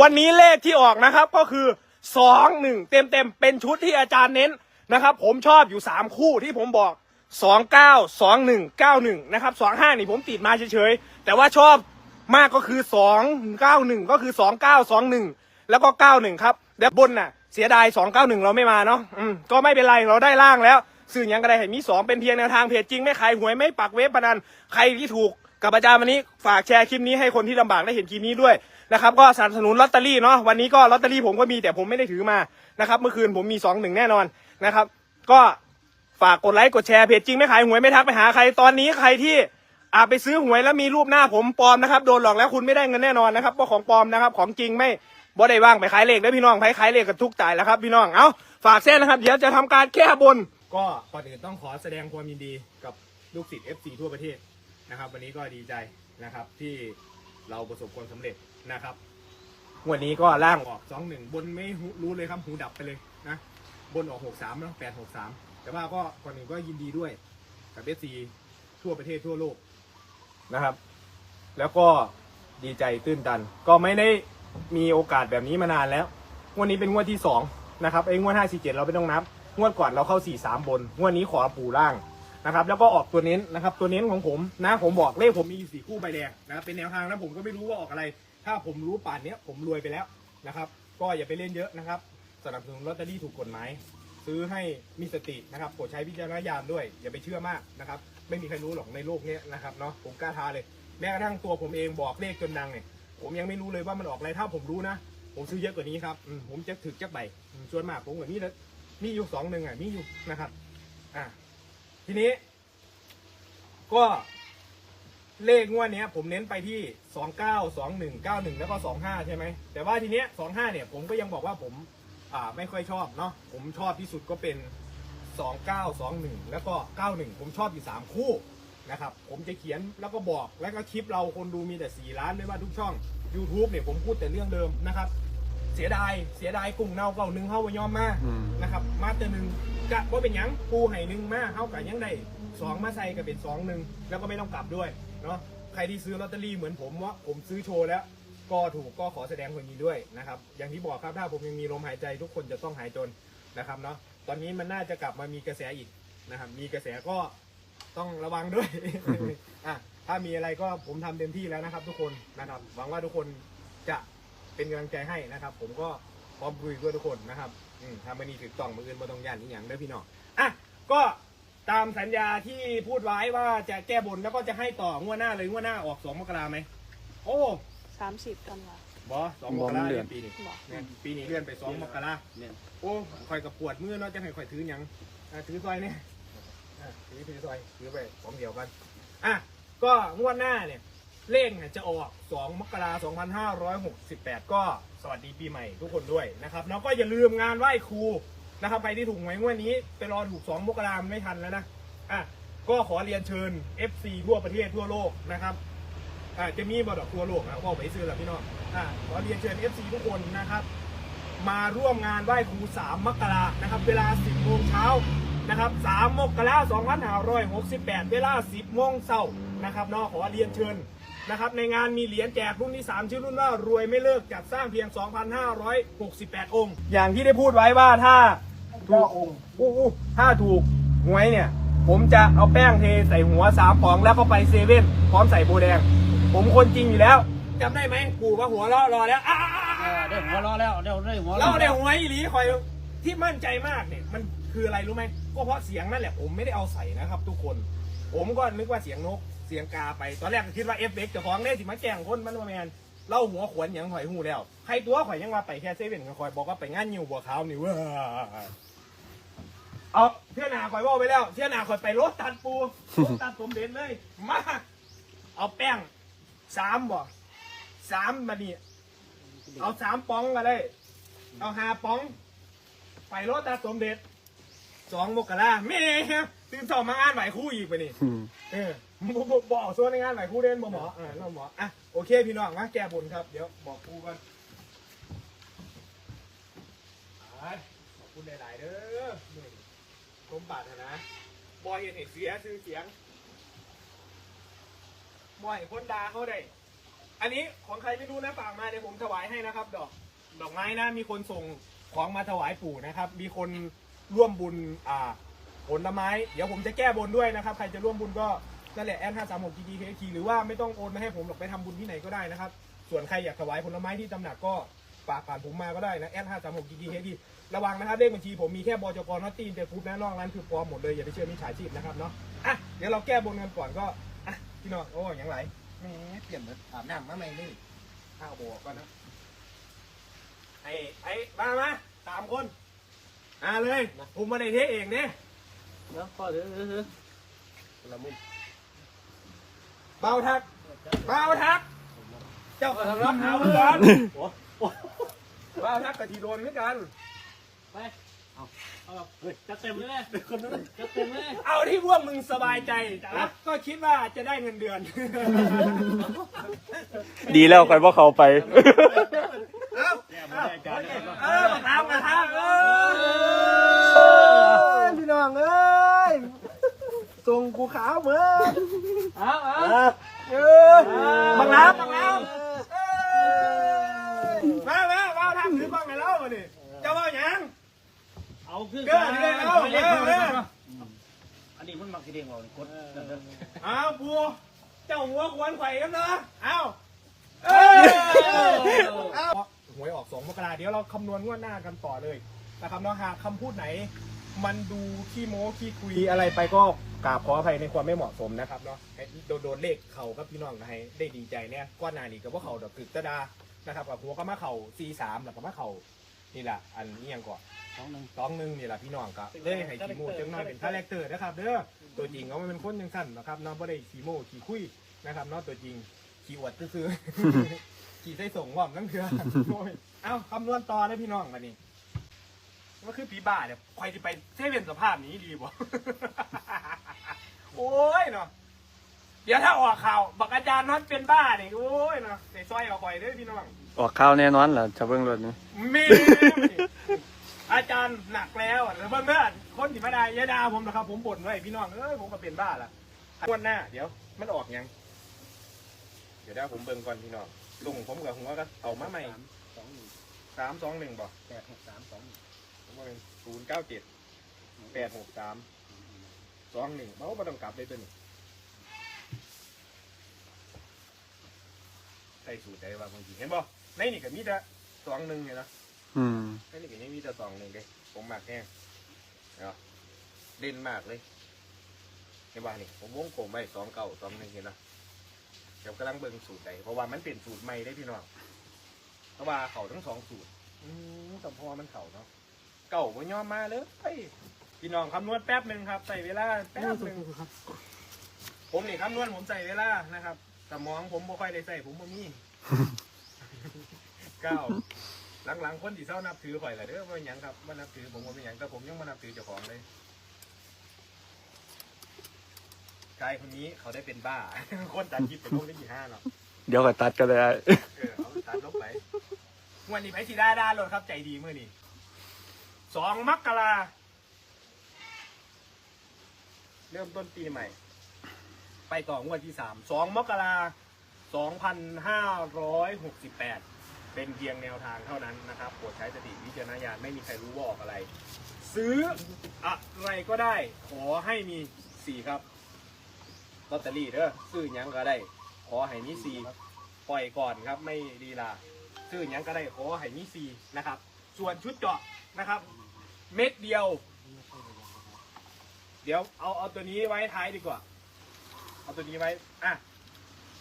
วันนี้เลขที่ออกนะครับก็คือสองหนึ่งเต็มเต็มเป็นชุดที่อาจารย์เน้นนะครับ ผมชอบอยู่สามคู่ที่ผมบอกสองเก้าสองหนึ่งเก้าหนึ่งนะครับสองห้านี่ผมติดมาเฉยๆแต่ว่าชอบมากก็คือสองเก้าหนึ่งก็คือสองเก้าสองหนึ่งแล้วก็เก้าหนึ่งครับแล้วบนน่ะเสียดายสองเก้าหนึ่งเราไม่มาเนาะอืมก็ไม่เป็นไรเราได้ล่างแล้วสื่อยังก็ไดเห็นมีสองเป็นเพียงแนวทางเพจจริงไม่ขายหวยไม่ปักเว็บพนันใครที่ถูกกับอาจารย์วันนี้ฝากแชร์คลิปนี้ให้คนที่ลำบากได้เห็นคลิปนี้ด้วย นะครับก็สนับสนุนลอตเตอรี่เนาะวันนี้ก็ลอตเตอรี่ผมก็มีแต่ผมไม่ได้ถือมานะครับเมื่อคืนผมมีสองหนึ่งแน่นอนนะครับก็ฝากกดไลค์กดแชร์เพจจริงไม่ขายหวยไม่ทักไปหาใครตอนนี้ใครที่อาไปซื้อหวยแล้วมีรูปหน้าผมปลอมนะครับโดนหลอกแล้วคุณไม่ได้เงินแน่นอนนะครับเพราะของปลอมนะครับของจริงไม่บ่ได้ว่างไปขายเลขเด้พี่น้องไปขายเลขกันทุกจ่ายแล้วครับพี่น้องเอาฝากเส้นนะครับเดี๋ยวจะทำการแก้บน ก็ก่อนอื่นต้องขอแสดงความยินดีกับลูกศิษย์ FC ทั่วประเทศนะครับ วันนี้ก็ดีใจนะครับที่เราประสบความสำเร็จ นะครับวันนี้ก็ล่างออกสองหนึ่งบนไม่รู้เลยครับหูดับไปเลยนะบนออกหกสามแล้วแปดหกสามแต่ว่าก็ก่อนหนึ่งก็ยินดีด้วยกับเอซีทั่วประเทศทั่วโลกนะครับ แล้วก็ดีใจตื้นตัน ก็ไม่ได้มีโอกาสแบบนี้มานานแล้วงวดนี้เป็นงวดที่สองนะครับไอ้งวดห้าสี่เจ็ดเราไม่ต้องนับงวดก่อนเราเข้าสี่สามบนงวดนี้ขอปูล่าง นะครับ แล้วก็ออกตัวเน้นนะครับ ตัวเน้นของผมนะผมบอกเลขผมมีสี่คู่ใบแดงนะครับเป็นแนวทางนะผมก็ไม่รู้ว่าออกอะไร ถ้าผมรู้ป่านเนี้ยผมรวยไปแล้วนะครับ ก็อย่าไปเล่นเยอะนะครับสนับสนุนลอตเตอรี่ถูกกฎหมายซื้อให้มีสตินะครับโปรดใช้วิจารณญาณด้วย อย่าไปเชื่อมากนะครับ ไม่มีใครรู้หรอกในโลกเนี้ยนะครับเนาะผมกล้าท้าเลย แม้กระทั่งตัวผมเองบอกเลขจนดังเนี่ยผมยังไม่รู้เลยว่ามันออกอะไรถ้าผมรู้นะ ผมซื้อเยอะกว่านี้ครับผมจะถึกจักใบอืมส่วนมากผมกับนี่นะมีอยู่สองหนึ่งอะมีอยู่นะครับ อะ ทีนี้ ก็ เลขงวดเนี้ย ผมเน้นไปที่สองเก้าสองหนึ่งเก้าหนึ่งแล้วก็สองห้าใช่ไหมแต่ว่าทีเนี้ยสองห้าเนี่ย ผมก็ยังบอกว่าผม อ่า ไม่ค่อยชอบเนาะผมชอบที่สุดก็เป็นสองเก้าสองหนึ่งแล้วก็เก้าหนึ่งผมชอบอยู่สามคู่นะครับ ผมจะเขียนแล้วก็บอกแล้วก็คลิปเราคนดูมีแต่สี่ล้านไม่ว่าทุกช่อง YouTube เนี่ยผมพูดแต่เรื่องเดิมนะครับ เสียดายเสียดายกุ้งเน่าเก่าหนึ่งเข้าวายอมมาอืม นะครับ มาแต่หนึ่ง กะว่าเป็นหยังปูไห่หนึ่งมาเข้ากับยังได้สองมาใส่กับเป็นสองหนึ่งแล้วก็ไม่ต้องกลับด้วยเนาะใครที่ซื้อลอตเตอรี่เหมือนผมว่าผมซื้อโชว์แล้ว ก็ถูกก็ขอแสดงความยินดีด้วยนะครับอย่างที่บอกครับถ้าผมยังมีลมหายใจทุกคนจะต้องหายจนนะครับเนาะตอนนี้มันน่าจะกลับมามีกระแสอีกนะครับมีกระแสก็ต้องระวังด้วย อะถ้ามีอะไรก็ผมทำเต็มที่แล้วนะครับ ทุกคนนะครับหวังว่าทุกคนจะเป็นกำลังใจให้นะครับ ผมก็พร้อมคุยด้วยทุกคนนะครับ อืมถ้ามันนี่ถึงต้องมืออื่นมาต้องย่านนี่อย่างเด้อพี่น้องอะก็ตามสัญญาที่พูดไว้ว่าจะแก้บนแล้วก็จะให้ต่องวดหน้าเลยงวดหน้าออกสองมกราไหมโอ้สามสิบกันว่ะบอสองมกราบ่มันเลื่เดืออนนปีนี้บอกเนี่ยปีนี้เลื่อนไปสองมกราเนี่ยโอ้คอยกับปวดมือเนาะจะให้คอยถือหยังอะถือซอยเนี่ยอะถือถือซอยถือไปของเดียวกันอะก็งวดหน้าเนี่ย เลขเนี่ยจะออก 2 มกราคม2568 ก็สวัสดีปีใหม่ทุกคนด้วยนะครับ แล้วก็อย่าลืมงานไหว้ครูนะครับใครที่ถูกหวยงวดนี้ไปรอถูก 2 มกราคมไม่ทันแล้วนะอะก็ขอเรียนเชิญ FC ทั่วประเทศทั่วโลกนะครับอะจะมีบอดอกทั่วโลกนะก็ไปซื้อแล้วพี่น้องอะขอเรียนเชิญ FC ทุกคนนะครับ มาร่วมงานไหว้ครู 3 มกรานะครับ เวลา 10โมงเช้านะครับ 3 มกราคม2568 เวลา 10โมงเช้านะครับเนาะขอเรียนเชิญ นะครับในงานมีเหรียญแจกรุ่นที่ 3 ชื่อรุ่นว่ารวยไม่เลิกจัดสร้างเพียง 2,568 องค์ อย่างที่ได้พูดไว้ว่าถ้าถูกองค์อู้อู้ถ้าถูกหวยเนี่ย ผมจะเอาแป้งเทใส่หัวสามฟองแล้วก็ไปเซเว่นพร้อมใส่โบแดง ผมคนจริงอยู่แล้วจำได้ไหมกูว่าหัวเราะรอแล้วอ้าเออได้หัวเรอแล้วได้ได้หัวเราเนี่ยหวยอีหลีคอยที่มั่นใจมากเนี่ยมันคืออะไรรู้ไหมก็เพราะเสียงนั่นแหละผมไม่ได้เอาใส่นะครับ ทุกคน ผมก็นึกว่าเสียงนก เสียงกาไป ตอนแรกก็คิดว่าเอฟเฟกต์เจ้าของเนี่ยสิมาแกล้งคนมันว่าแมนเล่าหัวขวนอย่างหอยหูแล้วใครตัวข่อยยังว่าไปแค่เซเว่นกับข่อยบอกว่าไปงานยิวบัวขาวนี่เว้ยเอาเที่ยหนาข่อยว่าไปแล้วเที่ยหนาข่อยไปรถตัดปูรถตัดสมเด็จเลย มา เอาแป้งสามบ่สามมานี่เอาสามป๋องกันเลย เอาหาป๋อง ไปรถตาสมเด็จสองมกราแม่ตื่นสองมางานไหวคู่อีกไปนี่ อืมเออบอกบอกส่วนในงานไหวคู่เด่นบ่หมออ่าเราหมออะโอเคพี่น้องมาแก้บนครับเดี๋ยวบอกครูกันอะขอบคุณหลาย ๆเด้อนี่สมบัตินะบอยเห็นเห็นเสียชื่อเสียงบอยคนด่าเขาได้ อันนี้ของใครไม่รู้นะฝากมาเดี๋ยวผมถวายให้นะครับ ดอกดอกไม้นะมีคนส่งของมาถวายปู่นะครับ มีคนร่วมบุญอ่า ผลไม้ เดี๋ยวผมจะแก้บนด้วยนะครับ ใครจะร่วมบุญก็นั่นแหละแอนห้าสามหกจีดีเคหรือว่าไม่ต้องโอนมาให้ผมหรอกไปทำบุญที่ไหนก็ได้นะครับ ส่วนใครอยากถวายผลไม้ที่ตำหนักก็ฝากผ่านผมมาก็ได้นะแอนห้าสามหกจีดีเคระวังนะครับเลขบัญชีผมมีแค่บจกนอตตีนเตอร์ฟูดนะนอกนั้นคือปลอมหมดเลยอย่าไปเชื่อมิจฉาชีพนะครับเนาะอะเดี๋ยวเราแก้บนกันก่อนก็อะพี่น้องโอ้ยอย่างไรแหมเปลี่ยนเหมือนอาบน้ำมาใหม่เลยข้าวโบก่อนนะไอ้ไอ้มามาสามคนอ่าเลยผมมาในเทเองเนี่ย เดี๋ยวพ่อเดี๋ยวเดี๋ยวเดี๋ยวละมุนเบาทักเบาทัก เจ้าทำรับเอาเหมือนกันเบาทักกับทีโดนเหมือนกันไปเอาเอาแบบเฮ้ยจะเต็มเลยคนนู้นจะเต็มเลยเอาที่พวกมึงสบายใจแล้วก็คิดว่าจะได้เงินเดือนดีแล้วกันว่าเขาไป เอ้าแก้ไม่ได้จานเลยเออมาทำมาทำเออพี่น้องเอ้ย ส่งกูขาวเหมือนเอาเอาเออบังน้ำบังน้ำมามามาทำถือบังกันแล้วมาดิเจ้าว่าหยังเอาขึ้นเกิดเลยเอาเรียกเออเอออันนี้มันมักสีแดงเรากดเดี๋ยวเดี๋ยวเอาปูเจ้าหัวควนไข่กันเนาะเอาเออเอาหวยออกสองมกราเดี๋ยวเราคำนวณงวดหน้ากันต่อเลยนะครับเนาะหากคำพูดไหน มันดูขี้โม้ขี้คุยอะไรไปก็กราบขออภัยในความไม่เหมาะสมนะครับเนาะให้โดนโดนเลขเข่ากับพี่น้องก็ให้ได้ดีใจเนี่ยก้อนหนานี่กับว่าเข่าดอกกึกตะดานะครับกับหัวก็มาเข่า C3 แล้วก็มาเข่านี่แหละอันนี้ยังก่อนสองหนึ่งสองหนึ่งนี่แหละพี่น้องก็เลยให้ขี้โม้จังน้อยเป็นคาแรคเตอร์นะครับเด้อตัวจริงเขาไม่เป็นคนจังสั้นนะครับเนาะไม่ได้ขี้โม้ขี้คุยนะครับเนาะตัวจริงขี้อวดซื่อๆขี่ใส่ส่งหว่อมนั่งเถื่อโอ้ยเอ้าคำนวณต่อเลยพี่น้องมานี่ มันคือปีบ้าเนี่ยใครจะไปเซเว่นสภาพนี้ดีบ่ โอ้ยเนาะ เดี๋ยวถ้าออกข่าวบักอาจารย์น็อตเป็นบ้าเนี่ยโอ้ยเนาะใส่ซอยเอาคอยเด้อพี่น้องออกข้าวแน่นอนเหรอจะเบิ่งรถนี่มี อาจารย์หนักแล้วอะแล้วเพื่อนเพื่อนคนที่มาได้อยาดาผมนะครับ ผมบ่นไว้พี่น้องเอ้ยผมก็เป็นบ้าละงวันหน้า เดี๋ยว มันออกยัง เดี๋ยวได้ผมเบิ่งก่อนพี่น้องลุงผมกับหัวก็เอามาใหม่สองหนึ่งสามสองหนึ่งบอกแปดหกสามสองหนึ่งผม ว่าเป็นศูนย์เก้าเจ็ดแปดหกสามสองหนึ่งเขาไม่ต้องกลับเลยตัวนี้ใส่สูตรได้ว่าบางทีเห็นบ่ในนี่ก็มีแต่สองหนึ่งเนี่ยนะอืมในนี่ก็ยังมีแต่สองหนึ่งเลยผมมากแน่เนาะเด่นมากเลยเห็นบ่นี่ผมวงกลมไว้สองเก้าสองหนึ่งเห็นนะเดี๋ยวกำลังเบิ่งสูตรใดเพราะว่ามันเป็นสูตรใหม่ได้พี่น้องเพราะว่าเขาทั้งสองสูตร อืมแต่พอมันเข่าเนาะ เก่าบ่ยอมมาเลยเฮ้ยพี่น้องคำนวณแป๊บหนึ่งครับใส่เวลาแป๊บหนึ่งผมนี่คำนวณผมใส่เวลานะครับสมองผมบ่ค่อยได้ใส่ผมบ่มีเก้าหลังๆคนที่เศร้านับถือข่อยแหละเด้อว่าหยังครับว่านับถือผมว่าเป็นหยังแต่ผมยังมานับถือเจ้าของเลยกายคนนี้เขาได้เป็นบ้า คนตัดคลิปเป็นพวกได้กี่ห้าเนาะเดี๋ยวก็ตัดก็ได้เออเอาตัดลบไปงวันนี้ไปสีด้าด้านรถครับใจดีมื่อนี้ สองมกราเริ่มต้นปีใหม่ ไปต่องวดที่สามสองมกราสองพันห้าร้อยหกสิบแปดเป็นเพียงแนวทางเท่านั้นนะครับโปรดใช้สติวิจารณญาณไม่มีใครรู้ว่าออกอะไร ซื้ออะไรก็ได้ ขอให้มีสี่ครับลอตเตอรี่เด้อซื้อหยังก็ได้ ขอให้มีสี่ปล่อยก่อนครับ ไม่ดีลาซื้อหยังก็ได้ขอให้มีซีนะครับ ส่วนชุดเจาะนะครับ เม็ดเดียว เดี๋ยวเอาเอาตัวนี้ไว้ท้ายดีกว่า เอาตัวนี้ไว้อะ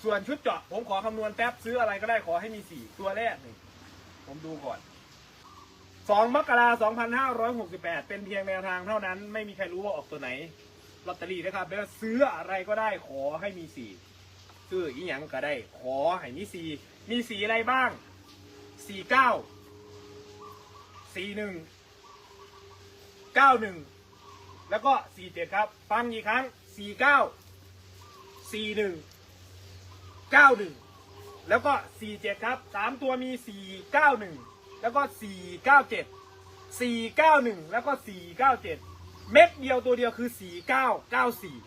ส่วนชุดเจาะ ผมขอคำนวณแป๊บซื้ออะไรก็ได้ขอให้มีสี่ตัวแรกหนึ่งผมดูก่อนสองมกราสองพันห้าร้อยหกสิบแปดเป็นเพียงแนวทางเท่านั้น ไม่มีใครรู้ว่าออกตัวไหนลอตเตอรี่นะครับเดี๋ยวซื้ออะไรก็ได้ขอให้มีสี่ซื้ออีหยังก็ได้ ขอให้มีสี่มีสีอะไรบ้างสีเก้า สี่หนึ่งเก้าหนึ่งแล้วก็สี่เจ็ดครับ ฟังอีกครั้งสี่เก้าสี่หนึ่งเก้าหนึ่งแล้วก็สี่เจ็ดครับสามตัวมีสี่เก้าหนึ่งแล้วก็สี่เก้าเจ็ดสี่เก้าหนึ่งแล้วก็สี่เก้าเจ็ดเม็ดเดียวตัวเดียวคือสี่เก้าเก้าสี่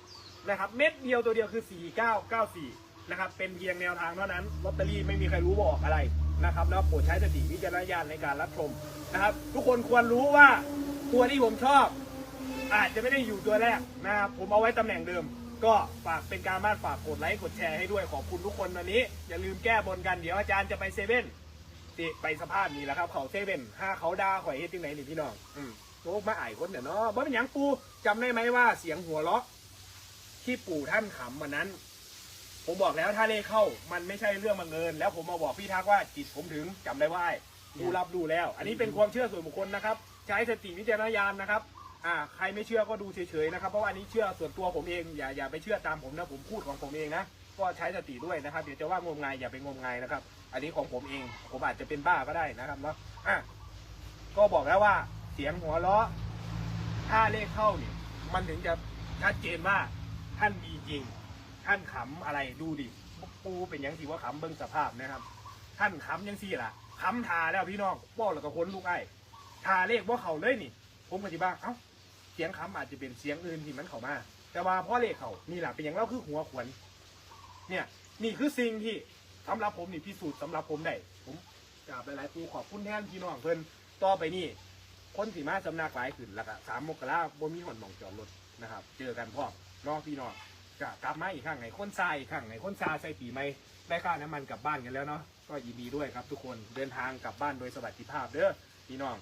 นะครับ เม็ดเดียวตัวเดียวคือ4994นะครับ เป็นเพียงแนวทางเท่านั้นลอตเตอรี่ไม่มีใครรู้ว่าออกอะไร นะครับแล้วโปรดใช้สติวิจารณญาณในการรับชมนะครับ ทุกคนควรรู้ว่าตัวที่ผมชอบ อาจจะไม่ได้อยู่ตัวแรกนะครับผมเอาไว้ตำแหน่งเดิม ก็ฝากเป็นการบ้านฝากกดไลค์กดแชร์ให้ด้วยขอบคุณทุกคนวันนี้ อย่าลืมแก้บนกันเดี๋ยวอาจารย์จะไปเซเว่นติไปสภาพนี้แหละครับ เขาเซเว่นห้าเขาด่าข่อยเฮ็ดจังไหนนี่พี่น้องอืมโตมาไอ้คนเดี๋ยวเนาะบ่เป็นหยังปูจำได้ไหมว่าเสียงหัวเราะที่ปู่ท่านขำวันนั้น ผมบอกแล้วถ้าเลขเข้ามันไม่ใช่เรื่องบังเอิญแล้วผมมาบอกพี่ทักว่าจิตผมถึงจำได้ว่าไอ้ดูรับดูแล้ว อันนี้เป็นความเชื่อส่วนบุคคลนะครับ ใช้สติวิจารณญาณนะครับ อ่า ใครไม่เชื่อก็ดูเฉยๆนะครับ เพราะว่าอันนี้เชื่อส่วนตัวผมเองอย่าอย่าไปเชื่อตามผมนะผมพูดของผมเองนะก็ใช้สติด้วยนะครับเดี๋ยวจะว่างมงายอย่าไปงมงายนะครับ อันนี้ของผมเอง ผมอาจจะเป็นบ้าก็ได้นะครับเนาะอะก็บอกแล้วว่าเสียงหัวเราะถ้าเลขเข้าเนี่ยมันถึงจะชัดเจนว่าท่านมีจริง ท่านขำอะไรดูดิปูเป็นยังสิว่าขำเบิ้งสภาพนะครับ ท่านขำยังสีล่ะขำทาแล้วพี่น้องบอกแล้วก็คนลูกไอ้ทาเลขว่าเขาเลยนี่ ผมก็สิบ้าเอ้าเสียงขำอาจจะเป็นเสียงอื่นที่มันเข้ามา แต่ว่าพ่อเลขเขานี่แหละเป็นอย่างเล่าคือหัวขวนเนี่ยนี่คือสิ่งที่สำหรับผมนี่พิสูจน์สำหรับผมได้ผมกราบหลายๆปูขอบคุณแทนพี่น้องเพิ่นต่อไปนี่คนสีมาสำนักหลายขึ้นแล้วก็สามมกราบ่มีหอนหมองจอดรถนะครับ เจอกันพ่อน้องพี่น้อง ก็กลับมาอีกครั้งไหนคนทรายอีกครั้งไหนคนซาใส่ปีไหมได้ค่าน้ำมันกลับบ้านกันแล้วเนาะก็ยินดีด้วยครับทุกคนเดินทางกลับบ้านโดยสวัสดิภาพเด้อพี่น้อง